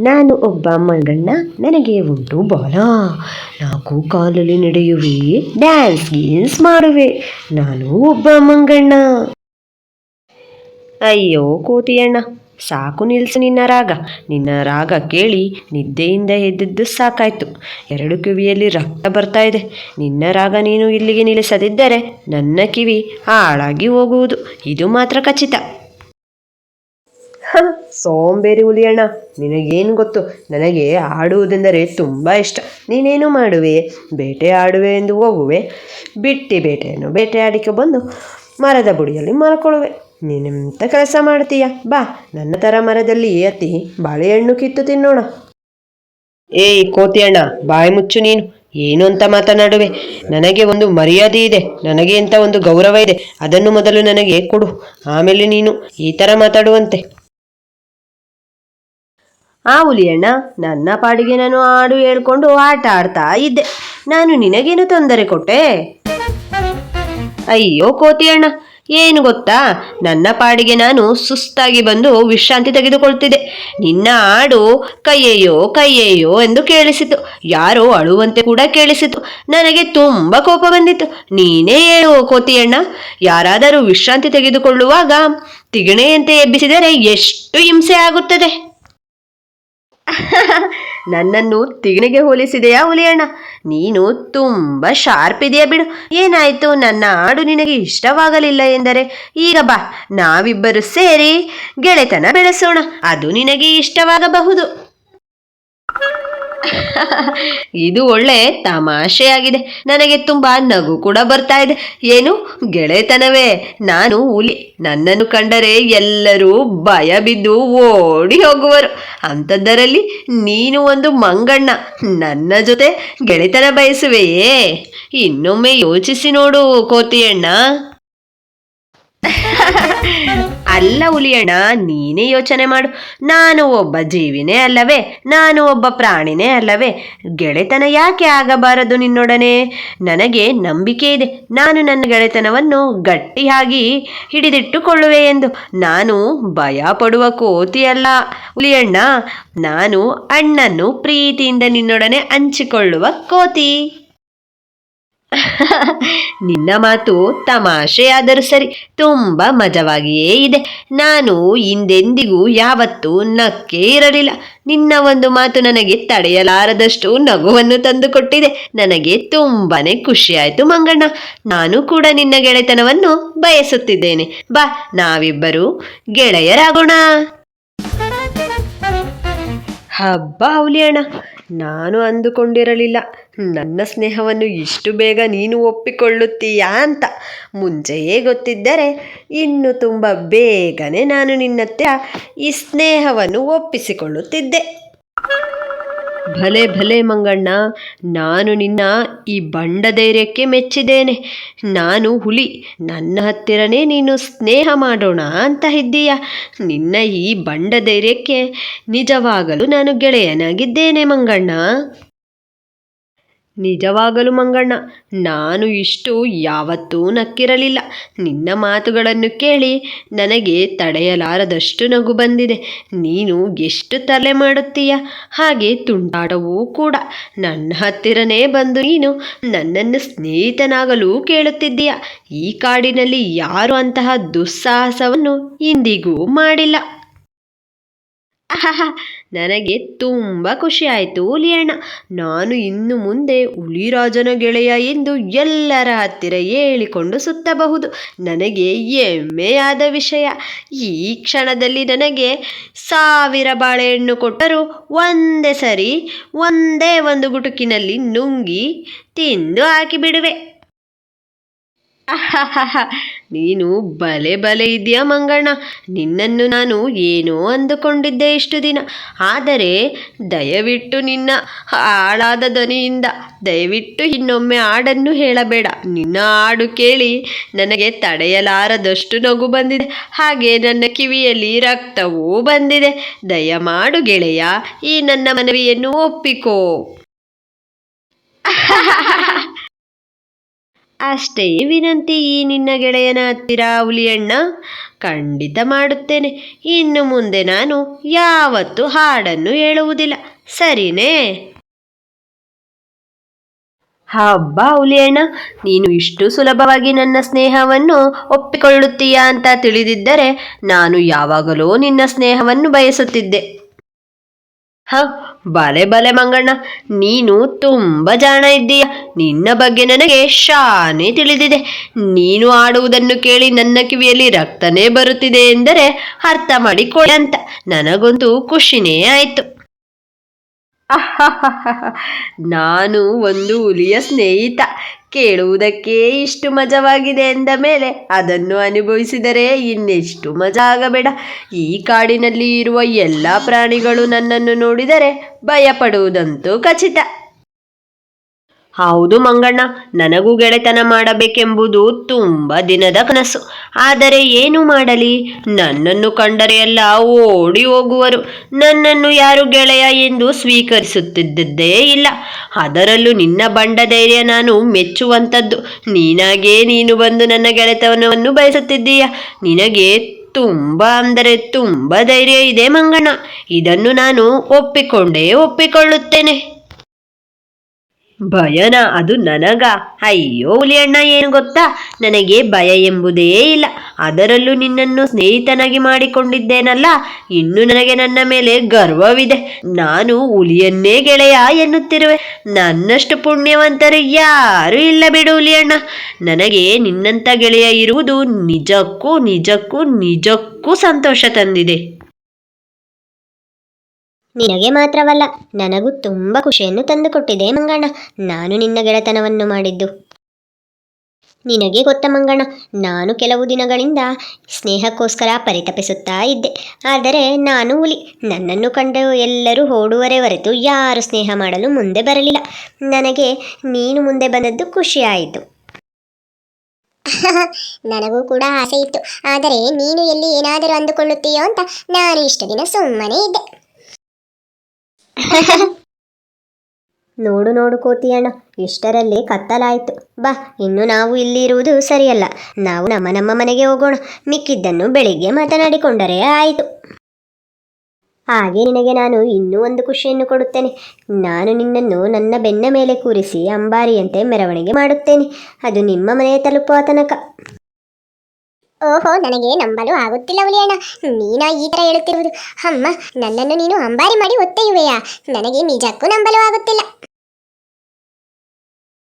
ನಾನು ಒಬ್ಬ ಮಗಣ್ಣ, ನನಗೆ ಉಂಟು ಬಾಲ. ನಾಲ್ಕು ಕಾಲಲ್ಲಿ ನಡೆಯುವೆ ಡ್ಯಾನ್ಸ್ ಗೀನ್ಸ್ ಮಾಡುವೆ. ನಾನು ಒಬ್ಬ ಮಂಗಣ್ಣ. ಅಯ್ಯೋ ಕೋತಿಯಣ್ಣ, ಸಾಕು ನಿಲ್ಸು ನಿನ್ನ ರಾಗ. ನಿನ್ನ ರಾಗ ಕೇಳಿ ನಿದ್ದೆಯಿಂದ ಎದ್ದಿದ್ದು ಸಾಕಾಯ್ತು. ಎರಡು ಕಿವಿಯಲ್ಲಿ ರಕ್ತ ಬರ್ತಾ ಇದೆ. ನಿನ್ನ ರಾಗ ನೀನು ಇಲ್ಲಿಗೆ ನಿಲ್ಲಿಸದಿದ್ದರೆ ನನ್ನ ಕಿವಿ ಹಾಳಾಗಿ ಹೋಗುವುದು. ಇದು ಮಾತ್ರ ಖಚಿತ. ಸೋಂಬೇರಿ ಹುಲಿಯಣ್ಣ, ನಿನಗೇನು ಗೊತ್ತು? ನನಗೆ ಆಡುವುದೆಂದರೆ ತುಂಬ ಇಷ್ಟ. ನೀನೇನು ಮಾಡುವೆ? ಬೇಟೆ ಆಡುವೆ ಎಂದು ಹೋಗುವೆ. ಬಿಟ್ಟಿ ಬೇಟೆಯನ್ನು ಬೇಟೆಯಾಡಿಕೆ ಬಂದು ಮರದ ಬುಡಿಯಲ್ಲಿ ಮಲ್ಕೊಳ್ಳುವೆ ನೀನೆಂಥ ಕೆಲಸ ಮಾಡ್ತೀಯ ಬಾ, ನನ್ನ ಥರ ಮರದಲ್ಲಿ ಅತಿ ಬಾಳೆಹಣ್ಣು ಕಿತ್ತು ತಿನ್ನೋಣ. ಏಯ್, ಕೋತಿಯಣ್ಣ, ಬಾಯಿ ಮುಚ್ಚು ನೀನು. ಏನು ಅಂತ ಮಾತನಾಡುವೆ? ನನಗೆ ಒಂದು ಮರ್ಯಾದೆ ಇದೆ. ನನಗೆ ಅಂತ ಒಂದು ಗೌರವ ಇದೆ. ಅದನ್ನು ಮೊದಲು ನನಗೆ ಕೊಡು. ಆಮೇಲೆ ನೀನು ಈ ಥರ ಮಾತಾಡುವಂತೆ. ಆ ಹುಲಿಯಣ್ಣ ನನ್ನ ಪಾಡಿಗೆ ನಾನು ಹಾಡು ಹೇಳ್ಕೊಂಡು ಆಟ ಆಡ್ತಾ ಇದ್ದೆ. ನಾನು ನಿನಗೇನು ತೊಂದರೆ ಕೊಟ್ಟೆ? ಅಯ್ಯೋ ಕೋತಿಯಣ್ಣ, ಏನು ಗೊತ್ತಾ? ನನ್ನ ಪಾಡಿಗೆ ನಾನು ಸುಸ್ತಾಗಿ ಬಂದು ವಿಶ್ರಾಂತಿ ತೆಗೆದುಕೊಳ್ತಿದ್ದೆ. ನಿನ್ನ ಹಾಡು ಕೈಯೆಯೋ ಕೈಯೆಯೋ ಎಂದು ಕೇಳಿಸಿತು. ಯಾರೋ ಅಳುವಂತೆ ಕೂಡ ಕೇಳಿಸಿತು. ನನಗೆ ತುಂಬ ಕೋಪ ಬಂದಿತ್ತು. ನೀನೇ ಹೇಳು ಕೋತಿಯಣ್ಣ, ಯಾರಾದರೂ ವಿಶ್ರಾಂತಿ ತೆಗೆದುಕೊಳ್ಳುವಾಗ ತಿಗಣೆಯಂತೆ ಎಬ್ಬಿಸಿದರೆ ಎಷ್ಟು ಹಿಂಸೆ ಆಗುತ್ತದೆ? ನನ್ನನ್ನು ತಿಗಣಿಗೆ ಹೋಲಿಸಿದೆಯಾ ಹುಲಿಯಣ್ಣ? ನೀನು ತುಂಬ ಶಾರ್ಪ್ ಇದೆಯಾ ಬಿಡು. ಏನಾಯ್ತು? ನನ್ನ ಹಾಡು ನಿನಗೆ ಇಷ್ಟವಾಗಲಿಲ್ಲ ಎಂದರೆ? ಈಗ ಬಾ, ನಾವಿಬ್ಬರು ಸೇರಿ ಗೆಳೆತನ ಬೆಳೆಸೋಣ. ಅದು ನಿನಗೆ ಇಷ್ಟವಾಗಬಹುದು. ಇದು ಒಳ್ಳೆ ತಮಾಷೆಯಾಗಿದೆ. ನನಗೆ ತುಂಬಾ ನಗು ಕೂಡ ಬರ್ತಾ ಇದೆ. ಏನು? ಗೆಳೆತನವೇ, ನಾನು ಹುಲಿ. ನನ್ನನ್ನು ಕಂಡರೆ ಎಲ್ಲರೂ ಭಯ ಬಿದ್ದು ಓಡಿ ಹೋಗುವರು. ಅಂಥದ್ದರಲ್ಲಿ ನೀನು ಒಂದು ಮಂಗಣ್ಣ. ನನ್ನ ಜೊತೆ ಗೆಳೆತನ ಬಯಸುವೆಯೇ? ಇನ್ನೊಮ್ಮೆ ಯೋಚಿಸಿ ನೋಡು ಕೋತಿಯಣ್ಣ. ಅಲ್ಲ ಹುಲಿಯಣ್ಣ, ನೀನೇ ಯೋಚನೆ ಮಾಡು. ನಾನು ಒಬ್ಬ ಜೀವಿನೇ ಅಲ್ಲವೇ? ನಾನು ಒಬ್ಬ ಪ್ರಾಣಿನೇ ಅಲ್ಲವೇ? ಗೆಳೆತನ ಯಾಕೆ ಆಗಬಾರದು ನಿನ್ನೊಡನೆ? ನನಗೆ ನಂಬಿಕೆ ಇದೆ. ನಾನು ನನ್ನ ಗೆಳೆತನವನ್ನು ಗಟ್ಟಿಯಾಗಿ ಹಿಡಿದಿಟ್ಟುಕೊಳ್ಳುವೆ ಎಂದು. ನಾನು ಭಯ ಪಡುವ ಕೋತಿಯಲ್ಲ ಹುಲಿಯಣ್ಣ, ನಾನು ಅಣ್ಣನ್ನು ಪ್ರೀತಿಯಿಂದ ನಿನ್ನೊಡನೆ ಹಂಚಿಕೊಳ್ಳುವ ಕೋತಿ. ನಿನ್ನ ಮಾತು ತಮಾಷೆಯಾದರೂ ಸರಿ, ತುಂಬ ಮಜವಾಗಿಯೇ ಇದೆ. ನಾನು ಹಿಂದೆಂದಿಗೂ ಯಾವತ್ತೂ ನಕ್ಕೇ ಇರಲಿಲ್ಲ. ನಿನ್ನ ಒಂದು ಮಾತು ನನಗೆ ತಡೆಯಲಾರದಷ್ಟು ನಗುವನ್ನು ತಂದುಕೊಟ್ಟಿದೆ. ನನಗೆ ತುಂಬಾನೇ ಖುಷಿಯಾಯಿತು ಮಂಗಣ್ಣ. ನಾನು ಕೂಡ ನಿನ್ನ ಗೆಳೆತನವನ್ನು ಬಯಸುತ್ತಿದ್ದೇನೆ. ಬಾ, ನಾವಿಬ್ಬರು ಗೆಳೆಯರಾಗೋಣ. ಹಬ್ಬ ಹುಲಿಯಣ್ಣ. ನಾನು ಅಂದುಕೊಂಡಿರಲಿಲ್ಲ. ನನ್ನ ಸ್ನೇಹವನ್ನು ಇಷ್ಟು ಬೇಗ ನೀನು ಒಪ್ಪಿಕೊಳ್ಳುತ್ತೀಯಾ ಅಂತ. ಮುಂಚೆಯೇ ಗೊತ್ತಿದ್ದರೆ ಇನ್ನು ತುಂಬ ಬೇಗನೆ ನಾನು ನಿನ್ನತ್ತ ಈ ಸ್ನೇಹವನ್ನು ಒಪ್ಪಿಸಿಕೊಳ್ಳುತ್ತಿದ್ದೆ. ಭಲೆ ಭಲೆ ಮಂಗಣ್ಣ, ನಾನು ನಿನ್ನ ಈ ಬಂಡ ಧೈರ್ಯಕ್ಕೆ ಮೆಚ್ಚಿದ್ದೇನೆ. ನಾನು ಹುಲಿ, ನನ್ನ ಹತ್ತಿರನೇ ನೀನು ಸ್ನೇಹ ಮಾಡೋಣ ಅಂತ ಇದ್ದೀಯ. ನಿನ್ನ ಈ ಬಂಡ ಧೈರ್ಯಕ್ಕೆ ನಿಜವಾಗಲು ನಾನು ಗೆಳೆಯನಾಗಿದ್ದೇನೆ ಮಂಗಣ್ಣ. ನಿಜವಾಗಲು ಮಂಗಣ್ಣ, ನಾನು ಇಷ್ಟು ಯಾವತ್ತೂ ನಕ್ಕಿರಲಿಲ್ಲ. ನಿನ್ನ ಮಾತುಗಳನ್ನು ಕೇಳಿ ನನಗೆ ತಡೆಯಲಾರದಷ್ಟು ನಗು ಬಂದಿದೆ. ನೀನು ಎಷ್ಟು ತಲೆ ಮಾಡುತ್ತೀಯ? ಹಾಗೆ ತುಂಟಾಟವೂ ಕೂಡ. ನನ್ನ ಹತ್ತಿರನೇ ಬಂದು ನೀನು ನನ್ನನ್ನು ಸ್ನೇಹಿತನಾಗಲು ಕೇಳುತ್ತಿದ್ದೀಯ. ಈ ಕಾಡಿನಲ್ಲಿ ಯಾರು ಅಂತಹ ದುಸ್ಸಾಹಸವನ್ನು ಇಂದಿಗೂ ಮಾಡಿಲ್ಲ. ನನಗೆ ತುಂಬ ಖುಷಿಯಾಯಿತು ಹುಲಿಯಣ್ಣ. ನಾನು ಇನ್ನು ಮುಂದೆ ಹುಲಿರಾಜನ ಗೆಳೆಯ ಎಂದು ಎಲ್ಲರ ಹತ್ತಿರ ಹೇಳಿಕೊಂಡು ಸುತ್ತಬಹುದು. ನನಗೆ ಹೆಮ್ಮೆಯಾದ ವಿಷಯ, ಈ ಕ್ಷಣದಲ್ಲಿ ನನಗೆ ಸಾವಿರ ಬಾಳೆಹಣ್ಣು ಕೊಟ್ಟರೂ ಒಂದೇ ಸರಿ, ಒಂದೇ ಒಂದು ಗುಟುಕಿನಲ್ಲಿ ನುಂಗಿ ತಿಂದು ಹಾಕಿಬಿಡುವೆ. ನೀನು ಬಲೆ ಬಲೆ ಇದೆಯಾ ಮಂಗಣ್ಣ ನಿನ್ನನ್ನು ನಾನು ಏನೋ ಅಂದುಕೊಂಡಿದ್ದೆ ಇಷ್ಟು ದಿನ. ಆದರೆ ದಯವಿಟ್ಟು ನಿನ್ನ ಹಾಳಾದ ಧ್ವನಿಯಿಂದ, ದಯವಿಟ್ಟು ಇನ್ನೊಮ್ಮೆ ಹಾಡನ್ನು ಹೇಳಬೇಡ. ನಿನ್ನ ಹಾಡು ಕೇಳಿ ನನಗೆ ತಡೆಯಲಾರದಷ್ಟು ನಗು ಬಂದಿದೆ. ಹಾಗೆ ನನ್ನ ಕಿವಿಯಲ್ಲಿ ರಕ್ತವೂ ಬಂದಿದೆ. ದಯಮಾಡು ಗೆಳೆಯ, ಈ ನನ್ನ ಮನವಿಯನ್ನು ಒಪ್ಪಿಕೋ. ಅಷ್ಟೇ ವಿನಂತಿ ಈ ನಿನ್ನ ಗೆಳೆಯನ ಹತ್ತಿರ ಹುಲಿಯಣ್ಣ ಖಂಡಿತ ಮಾಡುತ್ತೇನೆ. ಇನ್ನು ಮುಂದೆ ನಾನು ಯಾವತ್ತೂ ಹಾಡನ್ನು ಹೇಳುವುದಿಲ್ಲ. ಸರಿನೇ? ಹಬ್ಬ ಹುಲಿಯಣ್ಣ ನೀನು ಇಷ್ಟು ಸುಲಭವಾಗಿ ನನ್ನ ಸ್ನೇಹವನ್ನು ಒಪ್ಪಿಕೊಳ್ಳುತ್ತೀಯಾ ಅಂತ ತಿಳಿದಿದ್ದರೆ ನಾನು ಯಾವಾಗಲೂ ನಿನ್ನ ಸ್ನೇಹವನ್ನು ಬಯಸುತ್ತಿದ್ದೆ. ಹ ಬಲೆ ಬಲೆ ಮಂಗಣ್ಣ ನೀನು ತುಂಬ ಜಾಣ ಇದ್ದೀಯ ನಿನ್ನ ಬಗ್ಗೆ ನನಗೆ ಶಾನೆ ತಿಳಿದಿದೆ ನೀನು ಆಡುವುದನ್ನು ಕೇಳಿ ನನ್ನ ಕಿವಿಯಲ್ಲಿ ರಕ್ತನೇ ಬರುತ್ತಿದೆ ಎಂದರೆ ಅರ್ಥ ಮಾಡಿಕೊಳ್ಳಿ ಅಂತ ನನಗೊಂದು ಖುಷಿನೇ ಆಯಿತು ನಾನು ಒಂದು ಹುಲಿಯ ಸ್ನೇಹಿತ ಕೇಳುವುದಕ್ಕೆ ಇಷ್ಟು ಮಜವಾಗಿದೆ ಎಂದ ಮೇಲೆ ಅದನ್ನು ಅನುಭವಿಸಿದರೆ ಇನ್ನೆಷ್ಟು ಮಜ ಆಗಬೇಡ ಈ ಕಾಡಿನಲ್ಲಿ ಇರುವ ಎಲ್ಲ ಪ್ರಾಣಿಗಳು ನನ್ನನ್ನು ನೋಡಿದರೆ ಭಯಪಡುವುದಂತೂ ಖಚಿತ. ಹೌದು ಮಂಗಣ್ಣ, ನನಗೂ ಗೆಳೆತನ ಮಾಡಬೇಕೆಂಬುದು ತುಂಬ ದಿನದ ಕನಸು. ಆದರೆ ಏನು ಮಾಡಲಿ? ನನ್ನನ್ನು ಕಂಡರೆ ಎಲ್ಲ ಓಡಿ ಹೋಗುವರು. ನನ್ನನ್ನು ಯಾರು ಗೆಳೆಯ ಎಂದು ಸ್ವೀಕರಿಸುತ್ತಿದ್ದದ್ದೇ ಇಲ್ಲ. ಅದರಲ್ಲೂ ನಿನ್ನ ಬಂಡ ಧೈರ್ಯ ನಾನು ಮೆಚ್ಚುವಂಥದ್ದು. ನೀನಾಗೇ ನೀನು ಬಂದು ನನ್ನ ಗೆಳೆತನವನ್ನು ಬಯಸುತ್ತಿದ್ದೀಯ. ನಿನಗೆ ತುಂಬ ಅಂದರೆ ತುಂಬ ಧೈರ್ಯ ಇದೆ ಮಂಗಣ್ಣ. ಇದನ್ನು ನಾನು ಒಪ್ಪಿಕೊಂಡೇ ಒಪ್ಪಿಕೊಳ್ಳುತ್ತೇನೆ. ಭಯನ ಅದು ನನಗ. ಅಯ್ಯೋ ಹುಲಿಯಣ್ಣ, ಏನು ಗೊತ್ತಾ? ನನಗೆ ಭಯ ಎಂಬುದೇ ಇಲ್ಲ. ಅದರಲ್ಲೂ ನಿನ್ನನ್ನು ಸ್ನೇಹಿತನಾಗಿ ಮಾಡಿಕೊಂಡಿದ್ದೇನಲ್ಲ? ಇನ್ನು ನನಗೆ ನನ್ನ ಮೇಲೆ ಗರ್ವವಿದೆ. ನಾನು ಹುಲಿಯನ್ನೇ ಗೆಳೆಯ ಎನ್ನುತ್ತಿರುವೆ. ನನ್ನಷ್ಟು ಪುಣ್ಯವಂತರು ಯಾರೂ ಇಲ್ಲ ಬಿಡು ಹುಲಿಯಣ್ಣ. ನನಗೆ ನಿನ್ನಂಥ ಗೆಳೆಯ ಇರುವುದು ನಿಜಕ್ಕೂ ನಿಜಕ್ಕೂ ನಿಜಕ್ಕೂ ಸಂತೋಷ ತಂದಿದೆ. ನಿನಗೆ ಮಾತ್ರವಲ್ಲ, ನನಗೂ ತುಂಬ ಖುಷಿಯನ್ನು ತಂದುಕೊಟ್ಟಿದೆ ಮಂಗಣ್ಣ. ನಾನು ನಿನ್ನ ಗೆಳೆತನವನ್ನು ಮಾಡಿದ್ದು. ನಿನಗೆ ಗೊತ್ತ ಮಂಗಣ್ಣ, ನಾನು ಕೆಲವು ದಿನಗಳಿಂದ ಸ್ನೇಹಕ್ಕೋಸ್ಕರ ಪರಿತಪಿಸುತ್ತಾ ಇದ್ದೆ. ಆದರೆ ನಾನು ಹುಲಿ. ನನ್ನನ್ನು ಕಂಡು ಎಲ್ಲರೂ ಓಡುವರೆ ಹೊರತು ಯಾರು ಸ್ನೇಹ ಮಾಡಲು ಮುಂದೆ ಬರಲಿಲ್ಲ. ನನಗೆ ನೀನು ಮುಂದೆ ಬಂದದ್ದು ಖುಷಿಯಾಯಿತು. ನನಗೂ ಕೂಡ ಆಸೆ ಇತ್ತು. ಆದರೆ ನೀನು ಎಲ್ಲಿ ಏನಾದರೂ ಅಂದುಕೊಳ್ಳುತ್ತೀಯೋ ಅಂತ ನಾನು ಇಷ್ಟು ದಿನ ಸುಮ್ಮನೆ ಇದ್ದೆ. ನೋಡು ನೋಡು ಕೋತಿಯಣ್ಣ, ಇಷ್ಟರಲ್ಲಿ ಕತ್ತಲಾಯಿತು. ಬಾ, ಇನ್ನು ನಾವು ಇಲ್ಲಿ ಇರುವುದು ಸರಿಯಲ್ಲ. ನಾವು ನಮ್ಮ ನಮ್ಮ ಮನೆಗೆ ಹೋಗೋಣ. ಮಿಕ್ಕಿದ್ದನ್ನು ಬೆಳಿಗ್ಗೆ ಮಾತನಾಡಿಕೊಂಡರೆ ಆಯಿತು. ಹಾಗೆ ನಿನಗೆ ನಾನು ಇನ್ನೂ ಒಂದು ಖುಷಿಯನ್ನು ಕೊಡುತ್ತೇನೆ. ನಾನು ನಿನ್ನನ್ನು ನನ್ನ ಬೆನ್ನ ಮೇಲೆ ಕೂರಿಸಿ ಅಂಬಾರಿಯಂತೆ ಮೆರವಣಿಗೆ ಮಾಡುತ್ತೇನೆ. ಅದು ನಿಮ್ಮ ಮನೆಯ ತಲುಪುವ ತನಕ. ಓಹೋ, ನನಗೆ ನಂಬಲು ಆಗುತ್ತಿಲ್ಲ ಹುಲಿಯಣ್ಣ ನೀನ ಈ ಥರ ಹೇಳುತ್ತಿರುವುದು. ಅಮ್ಮ, ನನ್ನನ್ನು ನೀನು ಅಂಬಾರಿ ಮಾಡಿ ಒತ್ತೆಯುವೆಯಾ? ನನಗೆ ನಿಜಕ್ಕೂ ನಂಬಲು ಆಗುತ್ತಿಲ್ಲ.